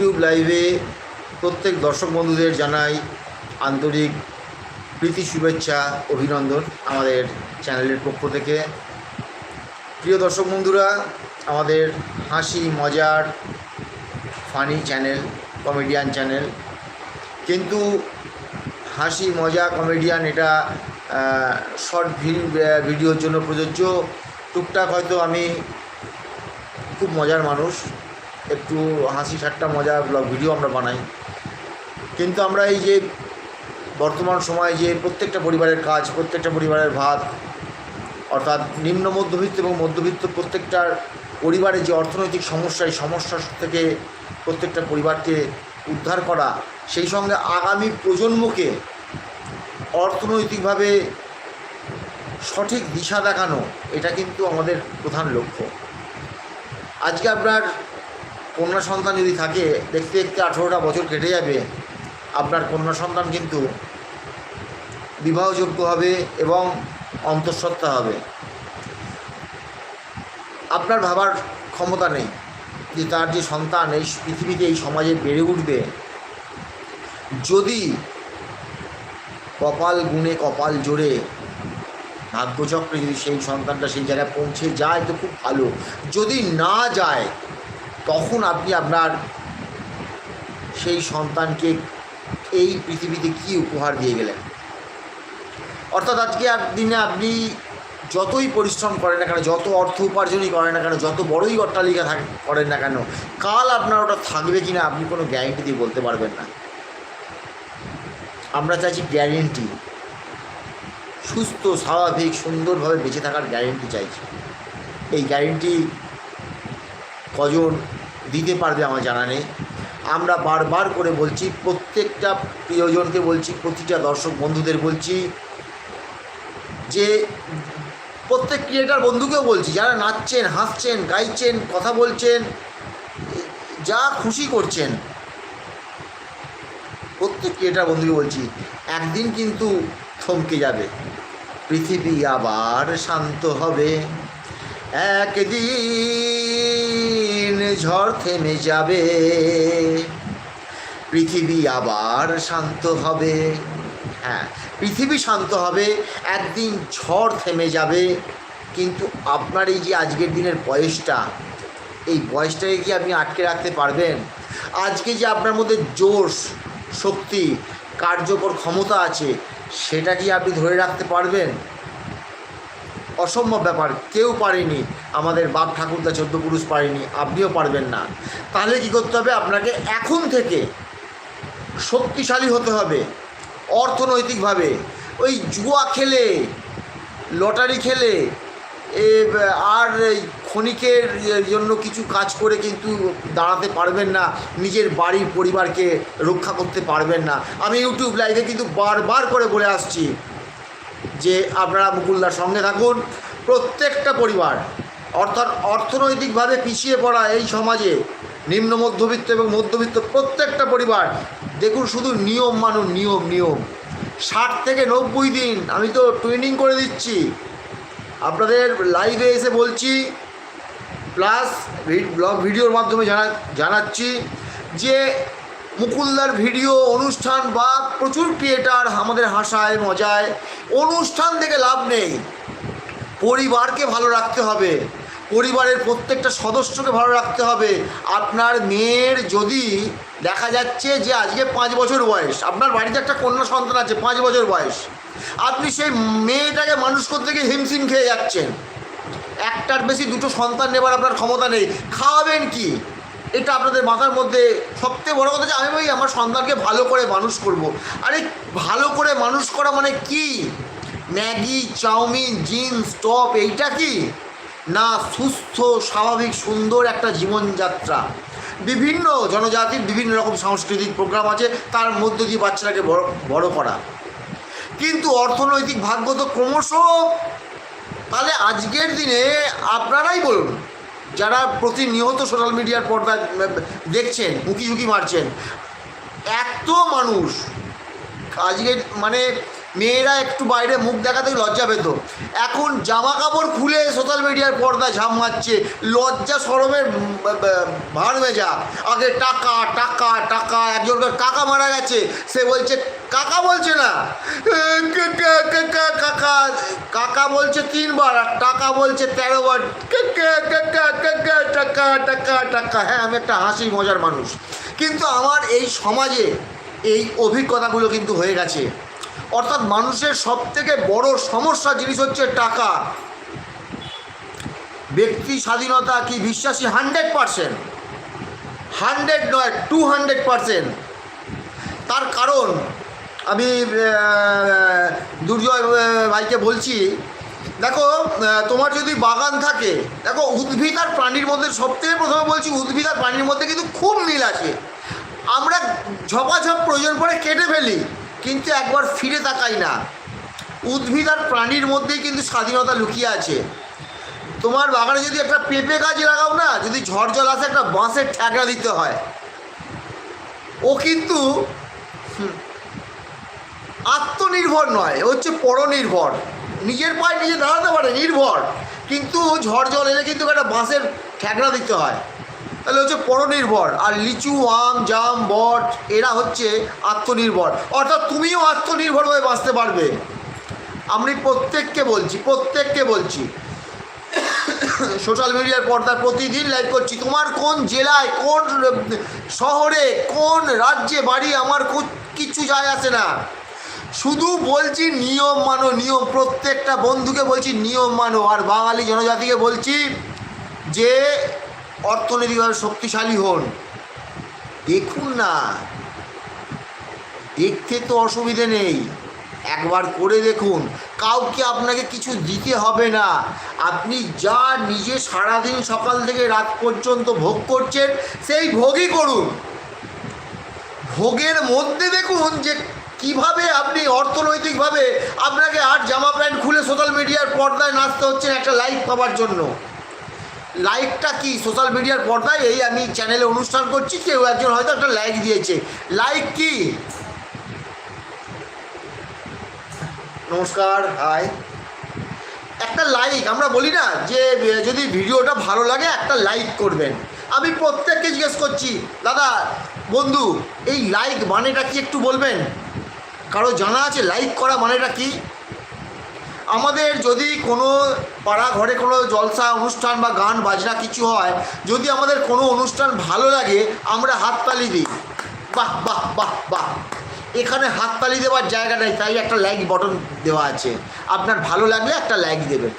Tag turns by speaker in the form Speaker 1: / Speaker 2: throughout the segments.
Speaker 1: YouTube লাইভে প্রত্যেক দর্শক বন্ধুদের জানাই আন্তরিক প্রীতি, শুভেচ্ছা, অভিনন্দন আমাদের চ্যানেলের পক্ষ থেকে। প্রিয় দর্শক বন্ধুরা, আমাদের হাসি, মজার ফানি চ্যানেল কমেডিয়ান চ্যানেল কিন্তু হাসি, মজা কমেডিয়ান এটা শর্ট ভিডিওর জন্য প্রযোজ্য। টুকটাক হয়তো আমি খুব মজার মানুষ। একটু হাসি ঠাট্টা মজা ব্লগ ভিডিও আমরা বানাই। কিন্তু আমরা এই যে বর্তমান সময়ে যে প্রত্যেকটা পরিবারের কাজ, প্রত্যেকটা পরিবারের ভাত, অর্থাৎ নিম্ন মধ্যবিত্ত এবং মধ্যবিত্ত প্রত্যেকটার পরিবারের যে অর্থনৈতিক সমস্যা, এই সমস্যা থেকে প্রত্যেকটা পরিবারকে উদ্ধার করা, সেই সঙ্গে আগামী প্রজন্মকে অর্থনৈতিকভাবে সঠিক দিশা দেখানো, এটা কিন্তু আমাদের প্রধান লক্ষ্য। আজকে আপনার কন্যা সন্তান যদি থাকে, দেখতে দেখতে আঠেরোটা বছর কেটে যাবে, আপনার কন্যা সন্তান কিন্তু বিবাহযোগ্য হবে এবং অন্তঃসত্ত্বা হবে। আপনার ভাবার ক্ষমতা নেই, যে তার যে সন্তান, এই পৃথিবীতে, এই সমাজে বেড়ে উঠবে। যদি কপাল গুণে কপাল জোরে, ভাগ্যচক্রে যদি সেই সন্তানটা সেই জায়গায় পৌঁছে যায়, তো খুব ভালো। যদি না যায় তখন আপনি আপনার সেই সন্তানকে এই পৃথিবীতে কি উপহার দিয়ে গেলেন? অর্থাৎ আজকে দিনে আপনি যতই পরিশ্রম করেন না কেন, যত অর্থ উপার্জনই করেন না কেন, যত বড়ই অট্টালিকা থাক, করেন না কেন, কাল আপনার ওটা থাকবে কি না আপনি কোনো গ্যারেন্টি দিয়ে বলতে পারবেন না। আমরা চাইছি গ্যারেন্টি সুস্থ, স্বাভাবিক, সুন্দরভাবে বেঁচে থাকার গ্যারেন্টি চাইছি। এই গ্যারেন্টি কজন দিতে পারবে আমার জানা নেই। আমরা বারবার করে বলছি, প্রত্যেকটা প্রিয়জনকে বলছি, প্রতিটা দর্শক বন্ধুদের বলছি, যে প্রত্যেক ক্রিয়েটার বন্ধুকেও বলছি, যারা নাচছেন, হাসছেন, গাইছেন, কথা বলছেন, যা খুশি করছেন, প্রত্যেক ক্রিয়েটার বন্ধুকে বলছি, একদিন কিন্তু থমকে যাবে। পৃথিবী আবার শান্ত হবে। একদিন ঝড় থেমে যাবে, পৃথিবী আবার শান্ত হবে। হ্যাঁ পৃথিবী শান্ত হবে, একদিন ঝড় থেমে যাবে। কিন্তু আপনার এই যে আজকের দিনের বয়সটা, এই বয়সটাকে কি আপনি আটকে রাখতে পারবেন? আজকে যে আপনার মধ্যে জোশ, শক্তি, কার্যকর ক্ষমতা আছে, সেটা কি আপনি ধরে রাখতে পারবেন? অসম্ভব ব্যাপার, কেউ পারেনি। আমাদের বাপ ঠাকুরদা চোদ্দ পুরুষ পারেনি, আপনিও পারবেন না। তাহলে কি করতে হবে? আপনাকে এখন থেকে শক্তিশালী হতে হবে, অর্থনৈতিকভাবে। ওই জুয়া খেলে, লটারি খেলে, এ, আর এই ক্ষণিকের জন্য কিছু কাজ করে কিন্তু দাঁড়াতে পারবেন না, নিজের বাড়ির পরিবারকে রক্ষা করতে পারবেন না। আমি ইউটিউব লাইভে কিন্তু বারবার করে বলে আসছি যে আপনারা মুকুলদার সঙ্গে থাকুন, প্রত্যেকটা পরিবার, অর্থাৎ অর্থনৈতিকভাবে পিছিয়ে পড়া এই সমাজে, নিম্ন মধ্যবিত্ত এবং মধ্যবিত্ত প্রত্যেকটা পরিবার, দেখুন শুধু নিয়ম মানুন, নিয়ম নিয়ম। ষাট থেকে নব্বই দিন, আমি তো ট্রেনিং করে দিচ্ছি। আপনাদের লাইভে এসে বলছি, প্লাস ব্লগ ভিডিওর মাধ্যমে জানা, জানাচ্ছি যে মুকুলদার ভিডিও, অনুষ্ঠান বা প্রচুর ক্রিয়েটার আমাদের হাসায়, মজায়। অনুষ্ঠান থেকে লাভ নেই। পরিবারকে ভালো রাখতে হবে। পরিবারের প্রত্যেকটা সদস্যকে ভালো রাখতে হবে। আপনার মেয়ের যদি দেখা যাচ্ছে যে আজকে পাঁচ বছর বয়স, আপনার বাড়িতে একটা কন্যা সন্তান আছে, পাঁচ বছর বয়স, আপনি সেই মেয়েটাকে মানুষ করতে গিয়ে হিমশিম খেয়ে যাচ্ছেন। একটার বেশি দুটো সন্তান নেবার আপনার ক্ষমতা নেই। খাওয়াবেন কি? এটা আপনাদের মাথার মধ্যে সবথেকে বড় কথা যে আমি ভাই আমার সন্তানকে ভালো করে মানুষ করব। আরে ভালো করে মানুষ করা মানে কি? ম্যাগি, চাউমিন, জিন্স, টপ, এইটা কি? না, সুস্থ, স্বাভাবিক, সুন্দর একটা জীবনযাত্রা। বিভিন্ন জনজাতির বিভিন্ন রকম সাংস্কৃতিক প্রোগ্রাম আছে, তার মধ্য দিয়ে বাচ্চাটাকে বড় বড় করা। কিন্তু অর্থনৈতিক ভাগ্য তো ক্রমশ তাহলে আজকের দিনে আপনারাই বলুন যারা প্রতিনিয়ত সোশ্যাল মিডিয়ার পর্দায় দেখছেন উঁকি ঝুঁকি মারছেন এত মানুষ আজকে মানে মেয়েরা একটু বাইরে মুখ দেখাতে লজ্জা পেত। এখন জামা কাপড় খুলে সোশ্যাল মিডিয়ার পর্দা ঝাম মারছে, লজ্জা সরমের ভার মেজা আগে টাকা টাকা টাকা, একজনকার কাকা মারা গেছে, সে বলছে, কাকা বলছে না? কাকা? কাকা বলছে তিনবার, আর টাকা বলছে তেরো বার টাকা টাকা টাকা। হ্যাঁ আমি একটা হাসি মজার মানুষ। কিন্তু আমার এই সমাজে এই অভিজ্ঞতাগুলো কিন্তু হয়ে গেছে। অর্থাৎ মানুষের সব থেকে বড় সমস্যা জিনিস হচ্ছে টাকা। ব্যক্তি স্বাধীনতা কি বিশ্বাসী? Hundred percent. হান্ড্রেড নয়, টু হান্ড্রেড পারসেন্ট। তার কারণ, আমি দুর্জয় ভাইকে বলছি, দেখো তোমার যদি বাগান থাকে, দেখো, উদ্ভিদ আর প্রাণীর মধ্যে সবথেকে প্রথমে বলছি, উদ্ভিদ আর প্রাণীর মধ্যে কিন্তু খুব মিল আছে। আমরা ঝপাঝপ প্রয়োজন পড়ে কেটে ফেলি। কিন্তু একবার ফিরে তাকাই না। উদ্ভিদ আর প্রাণীর মধ্যেই কিন্তু স্বাধীনতা লুকিয়ে আছে। তোমার বাগানে যদি একটা পেঁপে গাছ লাগাও না, যদি ঝড় জল আসে, একটা বাঁশের ঠ্যাকরা দিতে হয়। ও কিন্তু আত্মনির্ভর নয় হচ্ছে পরনির্ভর। নিজের পায়ে নিজে দাঁড়াতে পারে, নির্ভর। কিন্তু ঝড় জল এলে কিন্তু একটা বাঁশের ঠ্যাকরা দিতে হয়। তাহলে হচ্ছে পরনির্ভর আর লিচু, আম, জাম, বট, এরা হচ্ছে আত্মনির্ভর। অর্থাৎ তুমিও আত্মনির্ভর হয়ে বাঁচতে পারবে। আমি প্রত্যেককে বলছি প্রত্যেককে বলছি। সোশ্যাল মিডিয়ার পর্দায় প্রতিদিন লাইভ করছি। তোমার কোন জেলায়, কোন, শহরে, কোন রাজ্যে বাড়ি আমার কু- কিচ্ছু যায় আসে না। শুধু বলছি নিয়ম মানো, নিয়ম। প্রত্যেকটা বন্ধুকে বলছি নিয়ম মানো। আর বাঙালি জনজাতিকে বলছি যে অর্থনৈতিকভাবে শক্তিশালী হন। দেখুন না। দেখতে তো অসুবিধে নেই। একবার করে দেখুন। কাউকে আপনাকে কিছু দিতে হবে না। আপনি যা নিজে সারাদিন সকাল থেকে রাত পর্যন্ত ভোগ করছেন, সেই ভোগই করুন। ভোগের মধ্যে দেখুন যে কীভাবে আপনি অর্থনৈতিকভাবে আপনাকে আর জামা প্যান্ট খুলে সোশ্যাল মিডিয়ার পর্দায় নাচতে হচ্ছে একটা লাইক পাওয়ার জন্য। লাইকটা কি? সোশ্যাল মিডিয়ার পর্দায় এই আমি চ্যানেলে অনুষ্ঠান করছি, কেউ একজন হয়তো একটা লাইক দিয়েছে। লাইক কি? নমস্কার হাই একটা লাইক আমরা বলি না যে, যদি ভিডিওটা ভালো লাগে, একটা লাইক করবেন। আমি প্রত্যেককে জিজ্ঞেস করছি, দাদা, বন্ধু, এই লাইক মানেটা কি একটু বলবেন? কারও জানা আছে লাইক করা মানেটা কি? আমাদের যদি কোনো পাড়া ঘরে কোনো জলসা অনুষ্ঠান বা গান, বাজনা কিছু হয়, যদি আমাদের কোনো অনুষ্ঠান ভালো লাগে, আমরা হাততালি দিই। বাহ বাহ বাহ বাহ। এখানে হাততালি দেওয়ার জায়গা নেই, তাই একটা লাইক বটন দেওয়া আছে। আপনার ভালো লাগলে একটা লাইক দেবেন।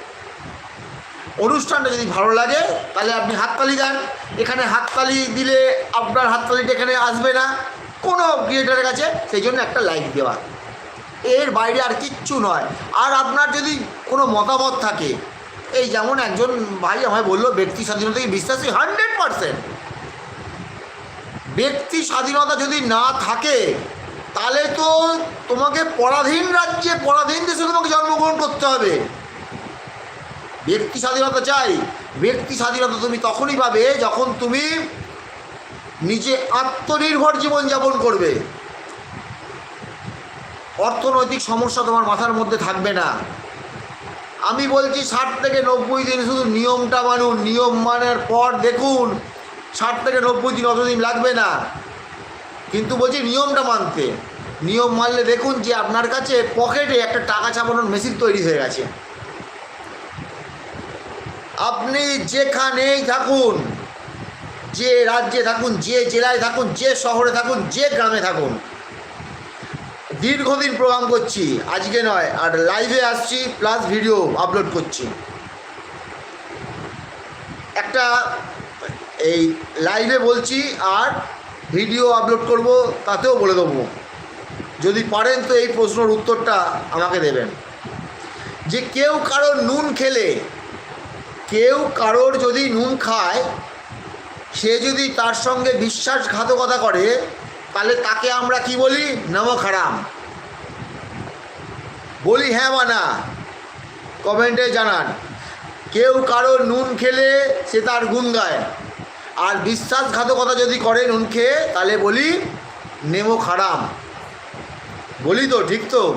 Speaker 1: অনুষ্ঠানটা যদি ভালো লাগে, তাহলে আপনি হাততালি দেন এখানে হাততালি দিলে আপনার হাততালিটা এখানে আসবে না। কোনো ক্রিয়েটারের কাছে, সেই জন্য একটা লাইক দেওয়া। এর বাইরে আর কিচ্ছু নয়। আর আপনার যদি কোনো মতামত থাকে, এই যেমন একজন ভাই আমায় বলল, ব্যক্তি স্বাধীনতাকে বিশ্বাসী, হান্ড্রেড পারসেন্ট। ব্যক্তি স্বাধীনতা যদি না থাকে, তাহলে তো তোমাকে পরাধীন রাজ্যে, পরাধীন দেশে তোমাকে জন্মগ্রহণ করতে হবে। ব্যক্তি স্বাধীনতা চাই। ব্যক্তি স্বাধীনতা তুমি তখনই পাবে যখন তুমি নিজে আত্মনির্ভর জীবনযাপন করবে। অর্থনৈতিক সমস্যা তোমার মাথার মধ্যে থাকবে না। আমি বলছি ষাট থেকে নব্বই দিন শুধু নিয়মটা মানুন, নিয়ম মানার পর দেখুন, ষাট থেকে নব্বই দিন অতদিন লাগবে না। কিন্তু বলছি নিয়মটা মানতে। নিয়ম মানলে দেখুন যে আপনার কাছে পকেটে একটা টাকা ছাপানোর মেশিন তৈরি হয়ে গেছে। আপনি যেখানেই থাকুন, যে রাজ্যে থাকুন, যে জেলায় থাকুন, যে শহরে থাকুন, যে গ্রামে থাকুন দীর্ঘদিন প্রোগ্রাম করছি, আজকে নয়, আর লাইভে আসছি প্লাস ভিডিও আপলোড করছি। একটা, এই লাইভে বলছি, আর ভিডিও আপলোড করব, তাতেও বলে দেবো। যদি পারেন তো এই প্রশ্নের উত্তরটা আমাকে দেবেন। যে কেউ কারোর নুন খেলে, কেউ কারোর যদি নুন খায়, সে যদি তার সঙ্গে বিশ্বাসঘাতকতা করে তাহলে তাকে আমরা কি বলি? নমক হারাম বলি হ্যাঁ বা না? কমেন্টে জানান। কেউ কারও নুন খেলে সে তার গুণ গায়। আর বিশ্বাসঘাতকতা যদি করে নুন খেয়ে, তাহলে বলি নেমো খারাম বলি তো, ঠিক তো?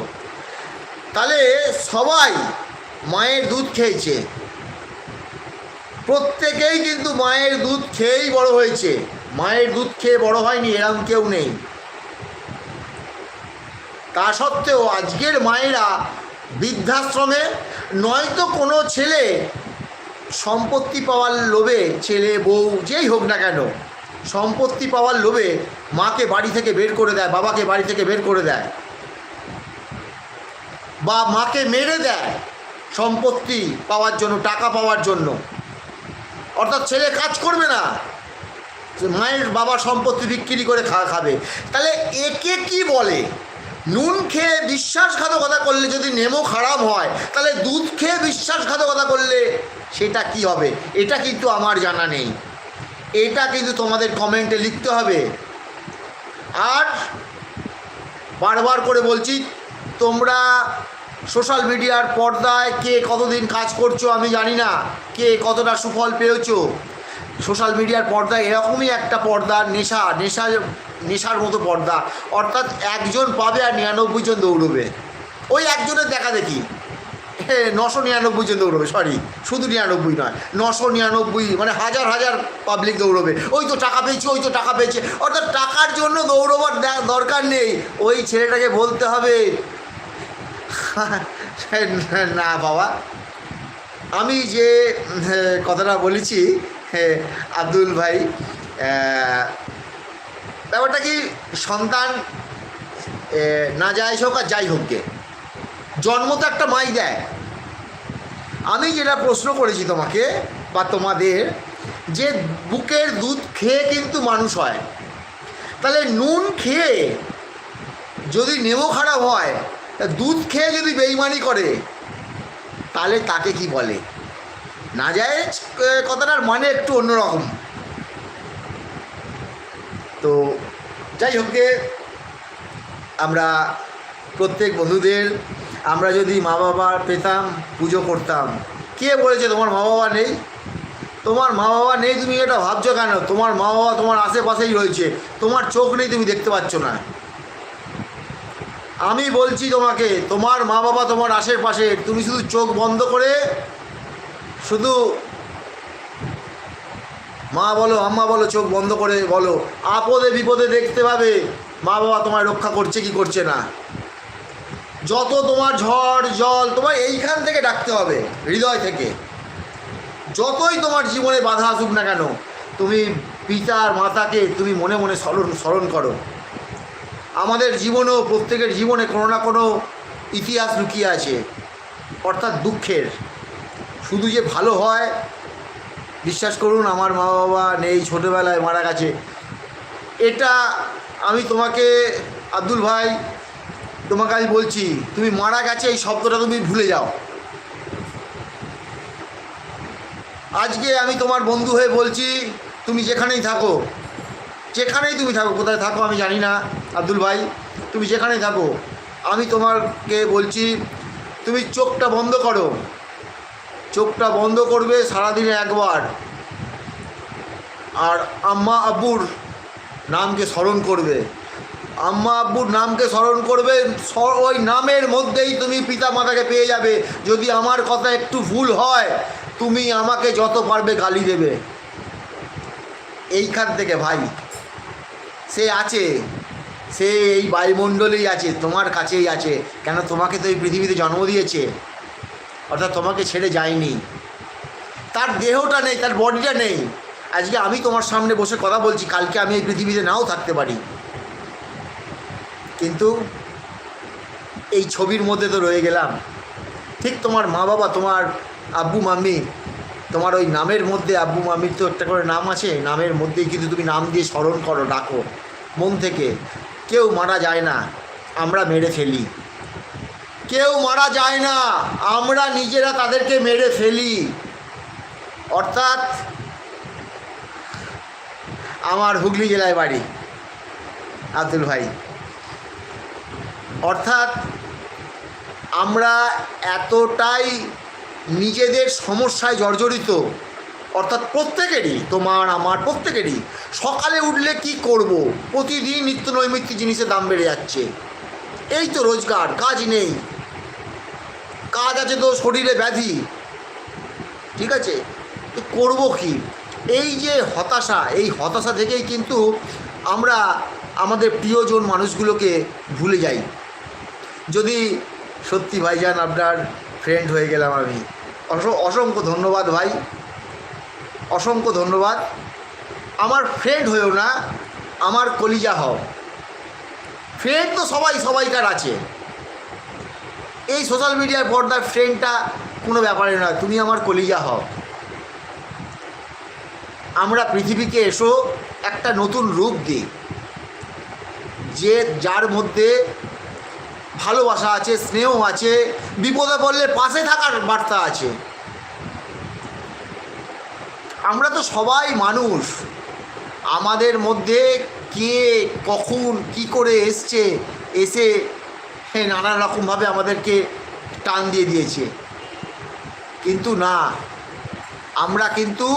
Speaker 1: তাহলে সবাই মায়ের দুধ খেয়েছে। প্রত্যেকেই কিন্তু মায়ের দুধ খেয়েই বড় হয়েছে। মায়ের দুধ খেয়ে বড় হয়নি এরম কেউ নেই। তা সত্ত্বেও আজকের মায়েরা বৃদ্ধাশ্রমে, নয়তো কোনো ছেলে সম্পত্তি পাওয়ার লোভে, ছেলে, বউ, যেই হোক না কেন, সম্পত্তি পাওয়ার লোভে মাকে বাড়ি থেকে বের করে দেয়, বাবাকে বাড়ি থেকে বের করে দেয়। বা মাকে মেরে দেয় সম্পত্তি পাওয়ার জন্য, টাকা পাওয়ার জন্য। অর্থাৎ ছেলে কাজ করবে না। মায়ের বাবার সম্পত্তি বিক্রি করে খা, খাবে। তাহলে একে কি বলে? নুন খেয়ে বিশ্বাসঘাতকতা করলে যদি নেমো খারাপ হয়, তাহলে দুধ খেয়ে বিশ্বাসঘাতকতা করলে সেটা কি হবে? এটা কিন্তু আমার জানা নেই। এটা কিন্তু তোমাদের কমেন্টে লিখতে হবে। আর বারবার করে বলছি, তোমরা সোশ্যাল মিডিয়ার পর্দায় কে কতদিন কাজ করছ আমি জানি না। কে কতটা সুফল পেয়েছ? সোশ্যাল মিডিয়ার পর্দা এরকমই একটা পর্দা, নেশা নেশা, নেশার মতো পর্দা। অর্থাৎ একজন পাবে আর নিরানব্বই জন দৌড়বে। ওই একজনের দেখা দেখি। নশো নিরানব্বই জন দৌড়বে সরি শুধু নিরানব্বই নয়, নশো নিরানব্বই মানে হাজার হাজার পাবলিক দৌড়বে। ওই তো টাকা পেয়েছি, ওই তো টাকা পেয়েছে। অর্থাৎ টাকার জন্য দৌড়বার দরকার নেই। ওই ছেলেটাকে বলতে হবে। না, বাবা। আমি যে কথাটা বলেছি আব্দুল ভাই ব্যাপারটা কি সন্তান না যাই হোক আর যাই হোক গে। জন্ম তো একটা মাই দেয়। আমি যেটা প্রশ্ন করেছি তোমাকে বা তোমাদের, যে বুকের দুধ খেয়ে কিন্তু মানুষ হয়। তাহলে নুন খেয়ে যদি নেমো খারাপ হয় দুধ খেয়ে যদি বেইমানি করে, তাহলে তাকে কি বলে? না যায় কথাটার মানে একটু অন্যরকম। তো যাই হোক আমরা প্রত্যেক বন্ধুদের, আমরা যদি মা বাবা পেতাম, পুজো করতাম। কে বলেছে তোমার মা বাবা নেই? তোমার মা বাবা নেই তুমি এটা ভাবছ কেন? তোমার মা বাবা তোমার আশেপাশেই রয়েছে। তোমার চোখ নেই তুমি দেখতে পাচ্ছ না। আমি বলছি তোমাকে, তোমার মা বাবা তোমার আশেপাশে তুমি শুধু চোখ বন্ধ করে শুধু মা বলো, আম্মা বলো, চোখ বন্ধ করে বলো, আপদে বিপদে দেখতে পাবে, মা বাবা তোমায় রক্ষা করছে কি করছে না। যত তোমার ঝড়, জল তোমার এইখান থেকে ডাকতে হবে, হৃদয় থেকে। যতই তোমার জীবনে বাধা আসুক না কেন, তুমি পিতার মাতাকে তুমি মনে মনে স্মরণ স্মরণ করো। আমাদের জীবনেও, প্রত্যেকের জীবনে কোনো না কোনো ইতিহাস লুকিয়ে আছে, অর্থাৎ দুঃখের। শুধু যে ভালো হয়, বিশ্বাস করুন, আমার মা বাবা নেই ছোটোবেলায় মারা গেছে। এটা আমি তোমাকে, আব্দুল ভাই, তোমাকে আমি বলছি, তুমি মারা গেছে এই শব্দটা তুমি ভুলে যাও। আজকে আমি তোমার বন্ধু হয়ে বলছি, তুমি যেখানেই থাকো, যেখানেই তুমি থাকো, কোথায় থাকো আমি জানি না, আব্দুল ভাই, তুমি যেখানেই থাকো, আমি তোমাকে বলছি, তুমি চোখটা বন্ধ করো। চোখটা বন্ধ করবে সারাদিনে একবার। আর আম্মা আব্বুর নামকে স্মরণ করবে। আম্মা আব্বুর নামকে স্মরণ করবে ওই নামের মধ্যেই তুমি পিতা মাতাকে পেয়ে যাবে। যদি আমার কথা একটু ভুল হয়, তুমি আমাকে যত পারবে গালি দেবে। এইখান থেকে ভাই, সে আছে, সে এই বায়ুমণ্ডলেই আছে, তোমার কাছেই আছে। কেন তোমাকে তো এই পৃথিবীতে জন্ম দিয়েছে? অর্থাৎ তোমাকে ছেড়ে যায়নি। তার দেহটা নেই, তার বডিটা নেই। আজকে আমি তোমার সামনে বসে কথা বলছি, কালকে আমি এই পৃথিবীতে নাও থাকতে পারি। কিন্তু এই ছবির মধ্যে তো রয়ে গেলাম। ঠিক তোমার মা বাবা তোমার আব্বু, মাম্মি, তোমার ওই নামের মধ্যে, আব্বু, মাম্মির তো একটা করে নাম আছে, নামের মধ্যেই কিন্তু তুমি নাম দিয়ে স্মরণ করো, ডাকো। মন থেকে কেউ মারা যায় না, আমরা মেরে ফেলি। কেউ মারা যায় না, আমরা নিজেরা তাদেরকে মেরে ফেলি। অর্থাৎ, আমার হুগলি জেলায় বাড়ি, আব্দুল ভাই। অর্থাৎ, আমরা এতটাই নিজেদের সমস্যায় জর্জরিত, অর্থাৎ প্রত্যেকেরই, তোমার, আমার প্রত্যেকেরই, সকালে উঠলে কি করব? প্রতিদিন নিত্য নৈমিত্তিক জিনিসের দাম বেড়ে যাচ্ছে। এই তো রোজগার, কাজ নেই। কাজ আছে তো শরীরে ব্যাধি। ঠিক আছে? করব কি? এই যে হতাশা, এই হতাশা থেকেই কিন্তু আমরা আমাদের প্রিয়জন মানুষগুলোকে ভুলে যাই। যদি সত্যি ভাইজান আপনার ফ্রেন্ড হয়ে গেলাম আমি। অস- অসংখ্য ধন্যবাদ ভাই। অসংখ্য ধন্যবাদ। আমার ফ্রেন্ড হয়েও না, আমার কলিজা হও। ফ্রেন্ড তো সবাই, সবাইকার আছে। এই সোশ্যাল মিডিয়ার পর্দার ফ্রেন্ডটা কোনো ব্যাপারে নয়, তুমি আমার কলিজা হও। আমরা পৃথিবীকে এসো, একটা নতুন রূপ দিই, যে যার মধ্যে ভালোবাসা আছে, স্নেহ আছে, বিপদে পড়লে পাশে থাকার বার্তা আছে। আমরা তো সবাই মানুষ, আমাদের মধ্যে কে, কখন, কি করে এসছে, এসে নানান রকমভাবে আমাদেরকে টান দিয়ে দিয়েছে। কিন্তু না, আমরা কিন্তু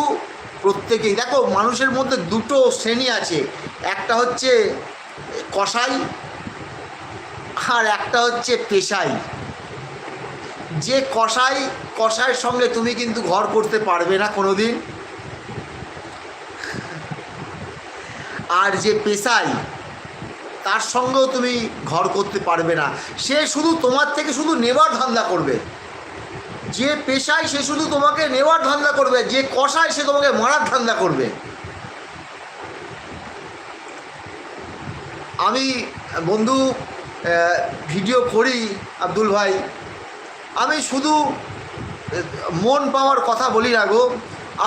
Speaker 1: প্রত্যেকেই, দেখো মানুষের মধ্যে দুটো শ্রেণি আছে, একটা হচ্ছে কসাই আর একটা হচ্ছে পেশাই। যে কসাই, কসাইয়ের সঙ্গে তুমি কিন্তু ঘর করতে পারবে না কোনো দিন আর যে পেশাই তার সঙ্গেও তুমি ঘর করতে পারবে না। সে শুধু তোমার থেকে শুধু নেবার ধান্দা করবে। যে পেশায় সে শুধু তোমাকে নেওয়ার ধান্দা করবে, যে কষায় সে তোমাকে মারার ধান্দা করবে। আমি, বন্ধু ভিডিও করি, আব্দুল ভাই। আমি শুধু মন পাওয়ার কথা বলি না গো।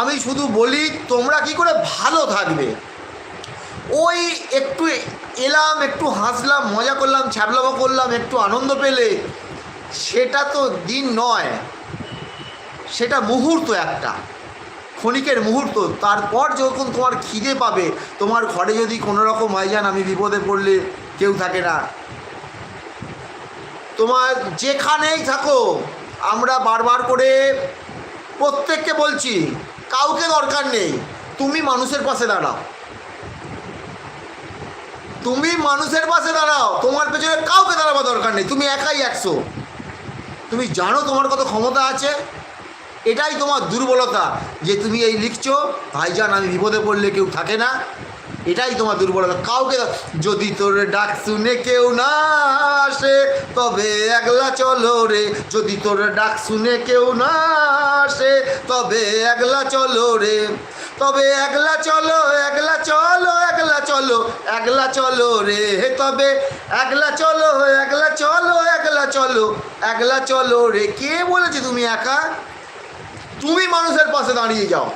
Speaker 1: আমি শুধু বলি, তোমরা কি করে ভালো থাকবে? ওই একটু এলাম, একটু হাসলাম, মজা করলাম, ছ্যাবলামো করলাম, একটু আনন্দ পেলে, সেটা তো দিন নয়। সেটা মুহূর্ত একটা, ক্ষণিকের মুহূর্ত। তারপর যখন তোমার খিদে পাবে, তোমার ঘরে যদি কোনো রকম হয় যান আমি বিপদে পড়লে কেউ থাকে না। তোমার যেখানেই থাকো, আমরা বারবার করে প্রত্যেককে বলছি, কাউকে দরকার নেই, তুমি মানুষের পাশে দাঁড়াও। তুমি মানুষের পাশে দাঁড়াও, তোমার পেছনে কাউকে দাঁড়াবার দরকার নেই, তুমি একাই একশো। তুমি জানো তোমার কত ক্ষমতা আছে? এটাই তোমার দুর্বলতা, যে তুমি এই লিখছো, ভাইজান, আমি বিপদে পড়লে কেউ থাকে না। এটাই তোমার দুর্বলতা। কাউকে যদি তোর ডাক শুনে কেউ না আসে, তবে একলা চলো রে। যদি তোর ডাক শুনে কেউ না আসে, তবে একলা চলো রে। তবে একলা চলো একলা চলো একলা চলো একলা চলো রে হে তবে একলা চলো একলা চলো একলা চলো একলা চলো রে। কে বলেছে তুমি একা? তুমি মানুষের পাশে দাঁড়িয়ে যাও।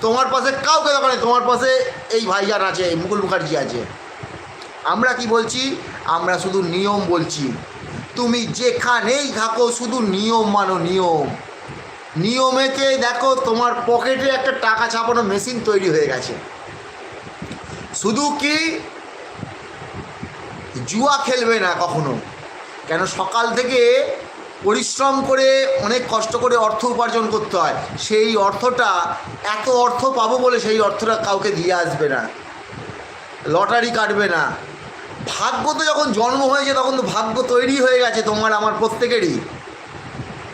Speaker 1: তোমার পাশে কাউকে দরকার নেই তোমার পাশে এই ভাইজান আছে মুকুল মুখার্জি আছে। আমরা কি বলছি? আমরা শুধু নিয়ম বলছি। তুমি যেখানেই থাকো, শুধু নিয়ম মানো, নিয়ম। নিয়মেতে দেখো তোমার পকেটে একটা টাকা ছাপানো মেশিন তৈরি হয়ে গেছে। শুধু কি জুয়া খেলবে না কখনো? কেন সকাল থেকে পরিশ্রম করে, অনেক কষ্ট করে অর্থ উপার্জন করতে হয়। সেই অর্থটা, এত অর্থ পাবো বলে সেই অর্থটা কাউকে দিয়ে আসবে না। লটারি কাটবে না। ভাগ্য তো যখন জন্ম হয়েছে, তখন তো ভাগ্য তৈরি হয়ে গেছে তোমার, আমার প্রত্যেকেরই।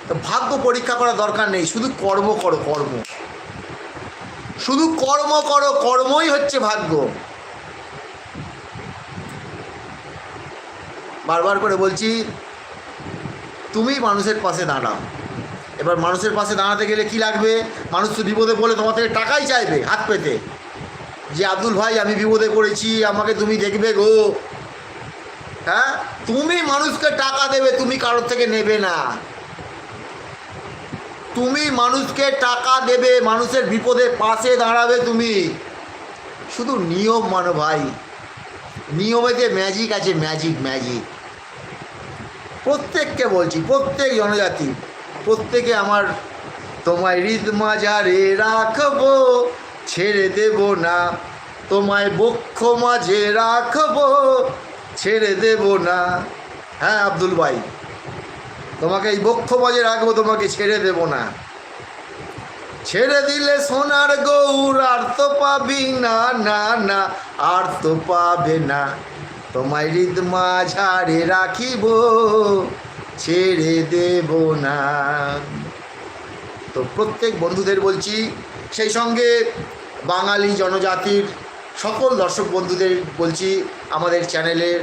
Speaker 1: তো ভাগ্য পরীক্ষা করার দরকার নেই, শুধু কর্ম করো, কর্ম। শুধু কর্ম করো, কর্মই হচ্ছে ভাগ্য। বারবার করে বলছি, তুমি মানুষের পাশে দাঁড়াও। এবার মানুষের পাশে দাঁড়াতে গেলে কি লাগবে? মানুষ তো বিপদে পড়লে তোমার থেকে টাকাই চাইবে হাত পেতে। যে আব্দুল ভাই, আমি বিপদে পড়েছি, আমাকে তুমি দেখবে গো। হ্যাঁ? তুমি মানুষকে টাকা দেবে, তুমি কারোর থেকে নেবে না। তুমি মানুষকে টাকা দেবে, মানুষের বিপদে পাশে দাঁড়াবে তুমি। শুধু নিয়ম মানো ভাই। নিয়মেতে ম্যাজিক আছে ম্যাজিক ম্যাজিক প্রত্যেককে বলছি, প্রত্যেক জনজাতি, প্রত্যেকে আমার তোমায় হৃদ মাঝারে রাখব, ছেড়ে দেব না। তোমায় বক্ষ মাঝে রাখব, ছেড়ে দেব না। হ্যাঁ আব্দুল ভাই। তোমাকে এই বক্ষ মাঝে রাখব, তোমাকে ছেড়ে দেব না। ছেড়ে দিলে সোনার গৌর আর তো পাবি না না না, আর তো পাবে না। তোমায় হৃদ মাঝারে রাখিব, ছেড়ে দেব না। তো প্রত্যেক বন্ধুদের বলছি, সেই সঙ্গে বাঙালি জনজাতির সকল দর্শক বন্ধুদের বলছি, আমাদের চ্যানেলের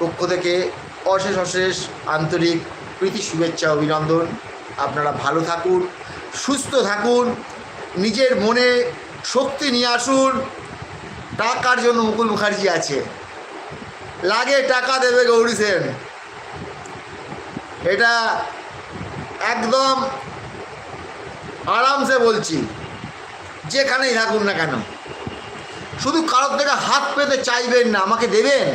Speaker 1: পক্ষ থেকে অশেষ অশেষ আন্তরিক প্রীতি, শুভেচ্ছা, অভিনন্দন। আপনারা ভালো থাকুন, সুস্থ থাকুন, নিজের মনে শক্তি নিয়ে আসুন। টাকার জন্য মুকুল মুখার্জি আছে। লাগে টাকা দেবে গৌরী সেন। এটা একদম আরামসে বলছি, যেখানেই থাকুন না কেন। শুধু কারোর থেকে হাত পেতে চাইবেন না, আমাকে দেবেন?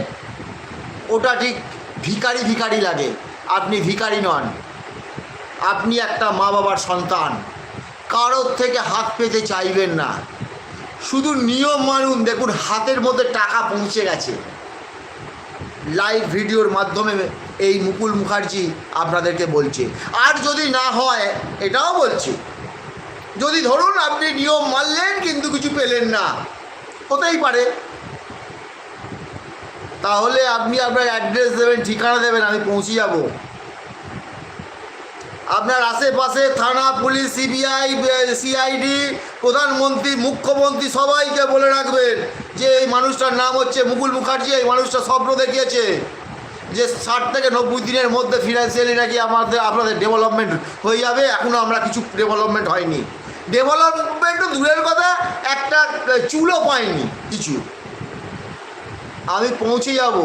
Speaker 1: ওটা ঠিক ভিখারি ভিখারি লাগে। আপনি ভিখারি নন। আপনি একটা মা বাবার সন্তান। কারোর থেকে হাত পেতে চাইবেন না। শুধু নিয়ম মানুন, দেখুন হাতের মধ্যে টাকা পৌঁছে গেছে। লাইভ ভিডিওর মাধ্যমে এই মুকুল মুখার্জি আপনাদেরকে বলছে। আর যদি না হয়, এটাও বলছি। যদি ধরুন আপনি নিয়ম মানলেন, কিন্তু কিছু পেলেন না, হতেই পারে। তাহলে আপনি আপনার অ্যাড্রেস দেবেন, ঠিকানা দেবেন, আমি পৌঁছে যাব। আপনার আশেপাশে থানা, পুলিশ, সিবিআই, সিআইডি, প্রধানমন্ত্রী, মুখ্যমন্ত্রী সবাইকে বলে রাখবেন যে এই মানুষটার নাম হচ্ছে মুকুল মুখার্জি, এই মানুষটা স্বপ্ন দেখিয়েছে যে ষাট থেকে নব্বই দিনের মধ্যে ফিনান্সিয়ালি নাকি আমাদের, আপনাদের ডেভেলপমেন্ট হয়ে যাবে। এখনও আমরা কিছু ডেভেলপমেন্ট হয়নি। ডেভেলপমেন্টও দূরের কথা, একটা চুলও পাইনি কিছু। আমি পৌঁছে যাব।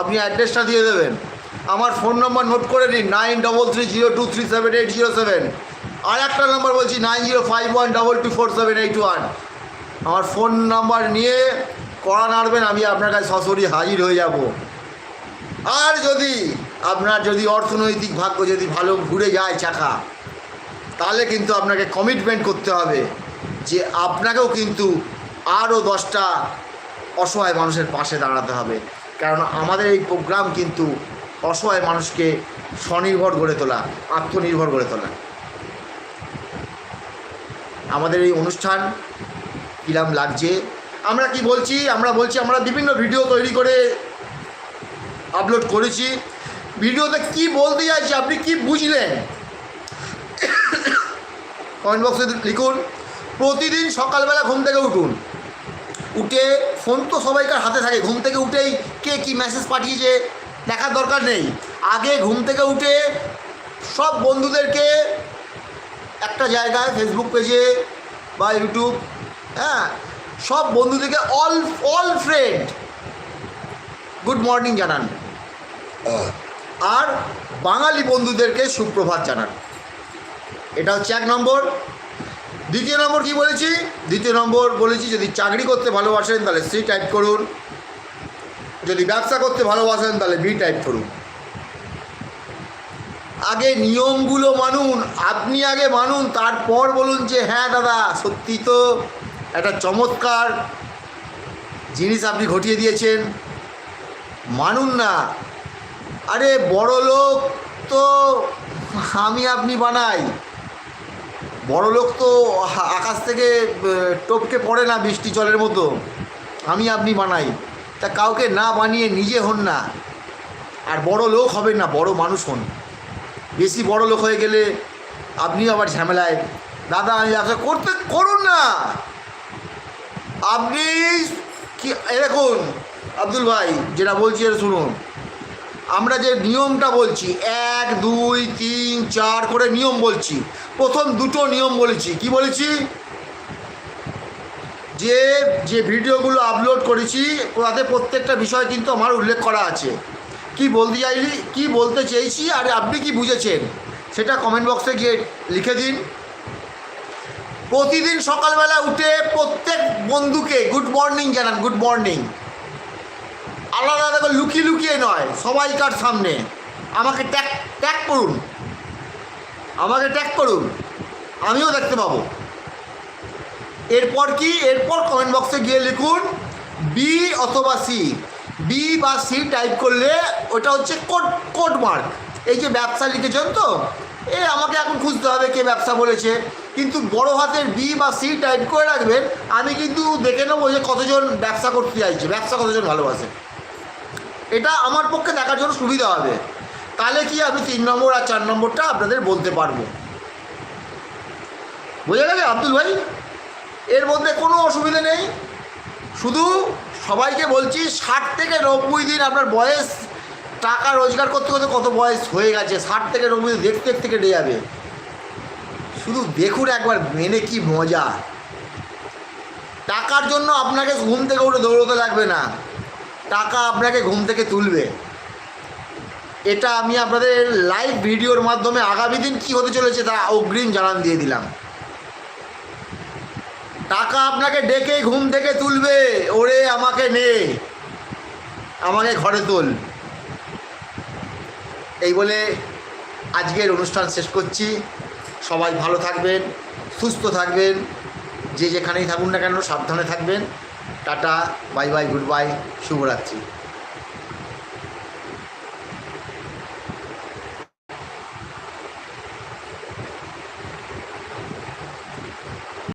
Speaker 1: আপনি অ্যাড্রেসটা দিয়ে দেবেন। আমার ফোন নম্বর নোট করে নিন nine double three zero two three seven eight zero seven আর একটা নম্বর বলছি nine zero five one double two four seven eight one আমার ফোন নাম্বার নিয়ে কড়া নাড়বেন, আমি আপনার কাছে সশরী হাজির হয়ে যাব। আর যদি আপনার যদি অর্থনৈতিক ভাগ্য যদি ভালো ঘুরে যায় চাকা, তাহলে কিন্তু আপনাকে কমিটমেন্ট করতে হবে যে আপনাকেও কিন্তু আরও দশটা অসহায় মানুষের পাশে দাঁড়াতে হবে। কারণ আমাদের এই প্রোগ্রাম কিন্তু অসহায় মানুষকে স্বনির্ভর গড়ে তোলা, আত্মনির্ভর গড়ে তোলা। আমাদের এই অনুষ্ঠান কিরাম লাগছে। আমরা কি বলছি? আমরা বলছি আমরা বিভিন্ন ভিডিও তৈরি করে আপলোড করেছি। ভিডিওতে কি বলতে চাইছি আপনি কি বুঝলেন? কমেন্ট বক্সে লিখুন। প্রতিদিন সকালবেলা ঘুম থেকে উঠুন। উঠে ফোন তো সবাইকার হাতে থাকে। ঘুম থেকে উঠেই কে কি মেসেজ পাঠিয়েছে দেখার দরকার নেই। আগে ঘুম থেকে উঠে সব বন্ধুদেরকে একটা জায়গায় ফেসবুক পেজে বা ইউটিউব হ্যাঁ সব বন্ধুদেরকে all all friend good morning জানান। আর বাঙালি বন্ধুদেরকে সুপ্রভাত জানান। এটা হচ্ছে এক নম্বর। দ্বিতীয় নম্বর কি বলেছি? দ্বিতীয় নম্বর বলেছি, যদি চাকরি করতে ভালোবাসেন, তাহলে সি টাইপ করুন। যদি ব্যবসা করতে ভালোবাসেন, তাহলে বি টাইপ করুন। আগে নিয়মগুলো মানুন, আপনি আগে মানুন, তারপর বলুন যে হ্যাঁ দাদা, সত্যি তো, একটা চমৎকার জিনিস আপনি ঘটিয়ে দিয়েছেন। মানুন না। আরে বড় লোক তো, আমি আপনি বানাই। বড় লোক তো আকাশ থেকে টপকে পড়ে না বৃষ্টি জলের মতো। আমি আপনি বানাই তা কাউকে না বানিয়ে নিজে হন না। আর বড় লোক হবেন না, বড় মানুষ হন। বেশি বড় লোক হয়ে গেলে আপনি আবার ঝামেলায়। দাদা, আমি ব্যবসা করতে করুন না। আপনি কি এরকম আব্দুল ভাই, যেটা বলছি এটা শুনুন। আমরা যে নিয়মটা বলছি, এক, দুই, তিন, চার করে নিয়ম বলছি। প্রথম দুটো নিয়ম বলেছি। কি বলেছি? যে যে ভিডিওগুলো আপলোড করেছি তাতে প্রত্যেকটা বিষয় কিন্তু আমার উল্লেখ করা আছে। কি বলতে চাইলি, কি বলতে চেয়েছি, আর আপনি কি বুঝেছেন? সেটা কমেন্ট বক্সে গিয়ে লিখে দিন। প্রতিদিন সকালবেলা উঠে প্রত্যেক বন্ধুকে গুড মর্নিং জানান গুড মর্নিং আলাদা আলাদা লুকিয়ে লুকিয়ে নয়, সবাইকার সামনে। আমাকে ট্যাগ ট্যাগ করুন। আমাকে ট্যাগ করুন। আমিও দেখতে পাবো। এরপর কি? এরপর কমেন্ট বক্সে গিয়ে লিখুন বি অথবা সি বি বা সি টাইপ করলে ওটা হচ্ছে কোড কোড মার্ক এই যে ব্যবসা লিখেছেন তো? এ আমাকে এখন খুঁজতে হবে কে ব্যবসা বলেছে। কিন্তু বড় হাতের বি বা সি টাইপ করে রাখবেন, আমি কিন্তু দেখে নেব যে কতজন ব্যবসা করতে চাইছে, ব্যবসা কতজন ভালোবাসে। এটা আমার পক্ষে দেখার জন্য সুবিধা হবে। তাহলে কি আমি তিন নম্বর আর চার নম্বরটা আপনাদের বলতে পারব? বোঝা গেছে আব্দুল ভাই? এর মধ্যে কোনো অসুবিধা নেই। শুধু সবাইকে বলছি, ষাট থেকে নব্বই দিন আপনার বয়স, টাকা রোজগার করতে করতে কত বয়স হয়ে গেছে, ষাট থেকে নব্বই দিন দেখতে দেখতে কেটে যাবে। শুধু দেখুন একবার, মেনে কি মজা। টাকার জন্য আপনাকে ঘুম থেকে উঠে দৌড়তে লাগবে না। টাকা আপনাকে ঘুম থেকে তুলবে। এটা আমি আপনাদের লাইভ ভিডিওর মাধ্যমে আগামী দিন কী হতে চলেছে তা অগ্রিম জানান দিয়ে দিলাম। টাকা আপনাকে ডেকে ঘুম থেকে তুলবে, ওরে আমাকে নে, আমাকে ঘরে তোল। এই বলে আজকের অনুষ্ঠান শেষ করছি। সবাই ভালো থাকবেন, সুস্থ থাকবেন, যে যেখানেই থাকুন না কেন সাবধানে থাকবেন। Tata, bye bye, good bye, শুভরাত্রি।